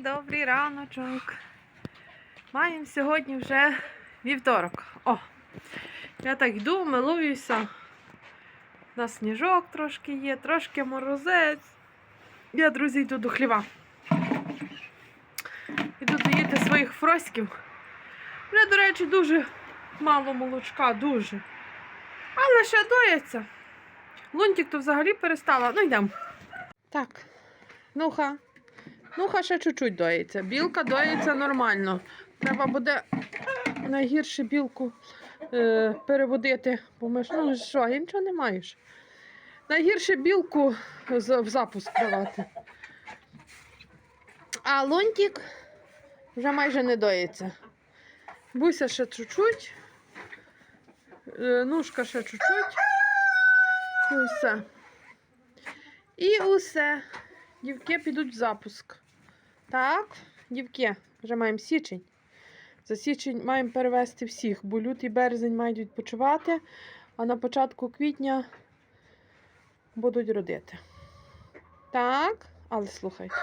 Добрий, раночок. Маємо сьогодні вже вівторок. О! Я так йду, милуюся. У нас сніжок трошки є, трошки морозець. Я, друзі, йду до хліва. Іду доїти своїх фроськів. Вже, до речі, дуже мало молочка, дуже. Але ще доїться. Лунтик то взагалі перестала. Ну йдемо. Так. Нуха. Нуха ще чуть-чуть доїться. Білка доїться нормально. Треба буде найгірше білку е, переводити, бо ми ж ну що, я нічого не маєш. Найгірше білку в запуск давати. А лунтик вже майже не доїться. Буся ще чуть-чуть. Е, Нушка ще чуть-чуть. І усе. І усе. Дівки підуть в запуск. Так, дівки, вже маємо січень. За січень маємо перевести всіх, бо лютий березень мають відпочивати, а на початку квітня будуть родити. Так, але слухайте.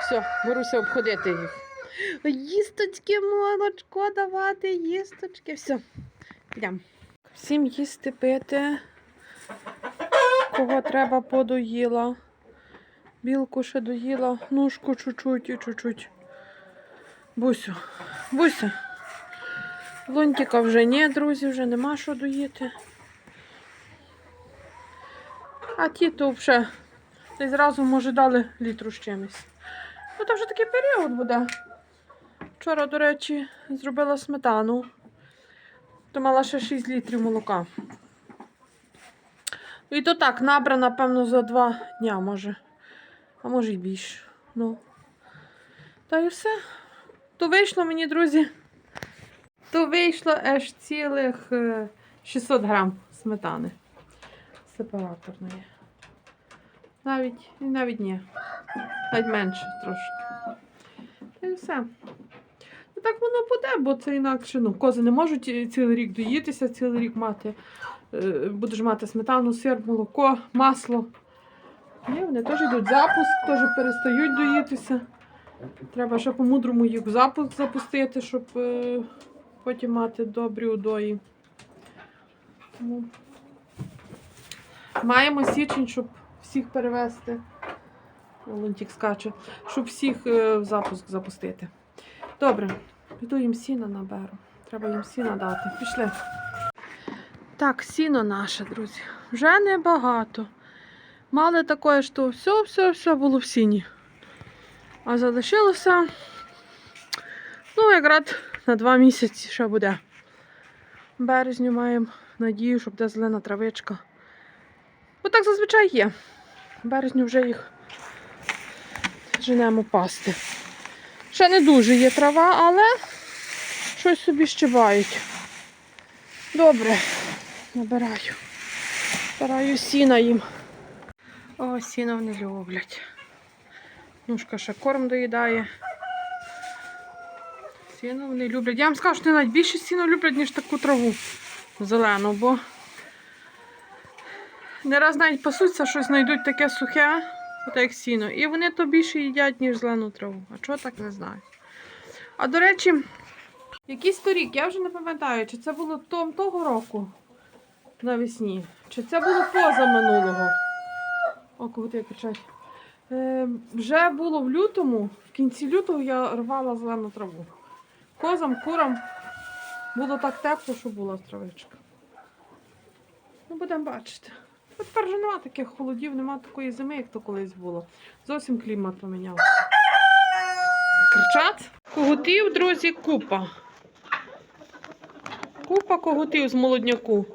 Все, беруся обходити їх. Їсточки, молочко давати, їсточки. Все, йдемо. Всім їсти пити. Кого треба подоїла. Білку ще доїла, ножку чуть-чуть і чуть-чуть. Бусю, Буся. Лунтика вже ні, друзі, вже нема що доїти. А ті то вже десь зразу, може, дали літру з чимось. Ну, то вже такий період буде. Вчора, до речі, зробила сметану. То мала ще 6 літрів молока. І то так, набра, напевно, за два дня, може. А може й більше. Ну. Та й все. То вийшло мені, друзі. То вийшло аж цілих е, 600 грам сметани. Сепараторної. Навіть, і навіть ні. Навіть менше трошки. Та й все. Ну так воно буде, бо це інакше. Ну, кози не можуть цілий рік доїтися, цілий рік мати. е, Будеш мати сметану, сир, молоко, масло. Ні, вони теж йдуть запуск, теж перестають доїтися. Треба ще по-мудрому їх в запуск запустити, щоб е, потім мати добрі удої. Тому маємо січень, щоб всіх перевести. Лунтик скаче, щоб всіх е, в запуск запустити. Добре, піду їм сіна наберу. Треба їм сіна дати. Пішли. Так, сіно наше, друзі. Вже небагато. Мали таке, що все, все, все було в сіні. А залишилося, ну, якраз на два місяці ще буде. В березню маємо надію, щоб де зелена травичка. Бо так зазвичай є. В березню вже їх женемо пасти. Ще не дуже є трава, але щось собі щебають. Добре, набираю. Набираю сіна їм. О, сіно вони люблять. Нушка ще корм доїдає. Сіно вони люблять. Я вам скажу, що вони навіть більше сіно люблять, ніж таку траву зелену, бо не раз навіть пасуться, щось знайдуть таке сухе, от як сіно. І вони то більше їдять, ніж зелену траву. А чого так не знаю. А до речі, якийсь торік, я вже не пам'ятаю, чи це було того року навесні, чи це було поза минулого. О, кого кричать. Е, вже було в лютому, в кінці лютого я рвала зелену траву. Козам, курам було так тепло, що була травичка. Ну, будемо бачити. От тепер вже нема таких холодів, нема такої зими, як то колись було. Зовсім клімат помінявся. Кричать? Когутів, друзі, купа. Купа когутів з молодняку.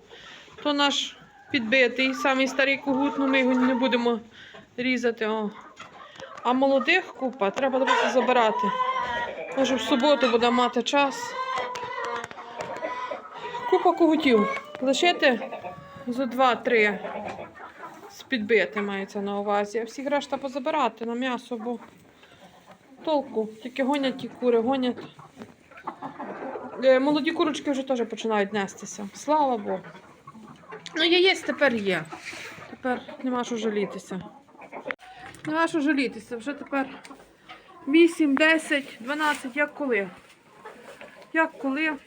То наш підбитий, самий старий когут, ну ми його не будемо різати. О. А молодих купа, треба просто забирати. Може в суботу буде мати час. Купа когутів. Лишити за два-три з підбити мається на увазі. А всіх решта позабирати на м'ясо, бо толку. Тільки гонять ті кури, гонять. Е, Молоді курочки вже теж починають нестися. Слава Богу. Ну, яєць тепер є. Тепер нема що жалітися. Нема що жалітися. Вже тепер 8, 10, 12, як коли. Як коли. Так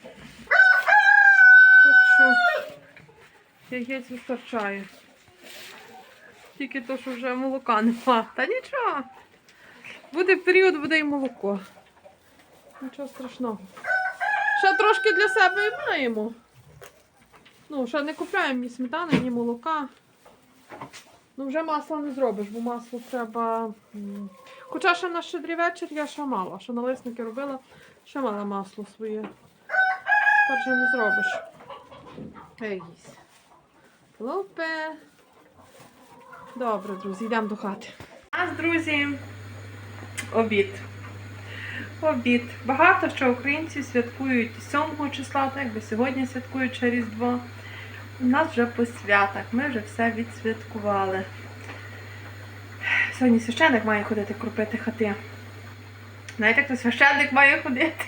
що яєць вистачає. Тільки то, що вже молока нема. Та нічого. Буде період, буде і молоко. Нічого страшного. Ще трошки для себе і маємо. Ну, ще не купляємо ні сметани, ні молока. Ну, вже масла не зробиш, бо масло треба. Хоча ще на щедрий вечір я ще мала. Ще налисники робила, ще мала масло своє. Тепер вже не зробиш. Ей. Лопе. Добре, друзі, йдемо до хати. У нас, друзі, обід. Обід. Багато що українці святкують 7 числа, так якби сьогодні святкують ще Різдво. У нас вже по святах, ми вже все відсвяткували. Сьогодні священник має ходити крупити хати. Знаєте, як то священник має ходити?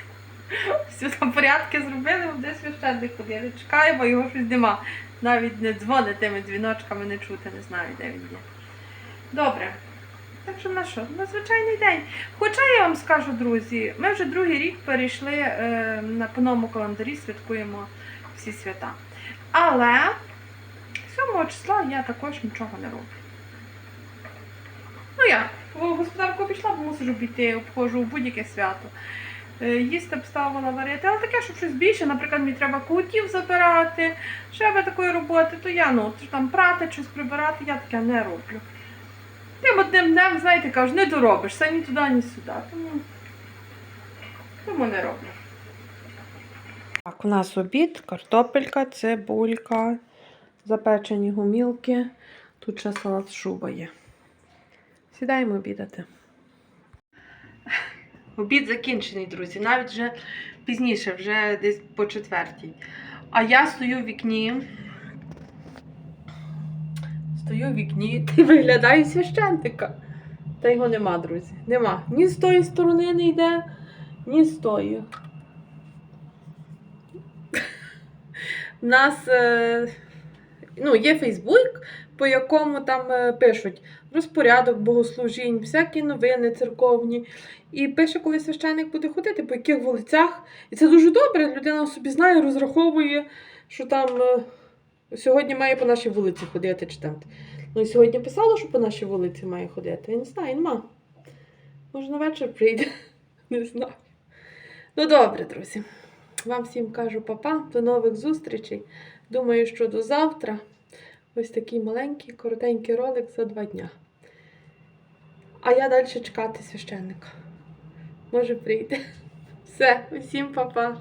Всі там порядки зробили, де священник ходив. Чекаємо, його щось нема. Навіть не дзвонить тими дзвіночками, не чути, не знаю, де він є. Добре. Так що на що? На звичайний день. Хоча я вам скажу, друзі, ми вже другий рік перейшли е, на по новому календарі, святкуємо всі свята. Але 7 числа я також нічого не роблю. Ну я в господарку пішла, бо мусиш обійти, обходжу у будь-яке свято. Е, Їсти б ставила варити, але таке, щоб щось більше, наприклад, мені треба котів забирати, ще би такої роботи, то я ну, там прати, щось прибирати, я таке не роблю. Тим одним днем, знаєте, кажу, не доробишся ні туди, ні сюди. Тому, тому не роблю. Так, у нас обід, картопелька, цибулька, запечені гумілки. Тут ще салат шуба є. Сідаємо обідати. Обід закінчений, друзі. Навіть вже пізніше, вже десь по четвертій. А я стою в вікні. Стою в вікні і виглядаю священника. Та його нема, друзі. Нема. Ні з тої сторони не йде, ні з тої. У нас е, ну, є Фейсбук, по якому там е, пишуть розпорядок богослужінь, всякі новини церковні. І пише, коли священник буде ходити, по яких вулицях. І це дуже добре. Людина собі знає, розраховує, що там е, сьогодні має по нашій вулиці ходити. Чи там. Ну і сьогодні писало, що по нашій вулиці має ходити. Я не знаю, нема. Може, на вечір прийде. Не знаю. Ну, добре, друзі. Вам всім кажу папа, до нових зустрічей. Думаю, що до завтра. Ось такий маленький, коротенький ролик за два дня. А я далі чекати священника. Може прийде. Все, усім па-па.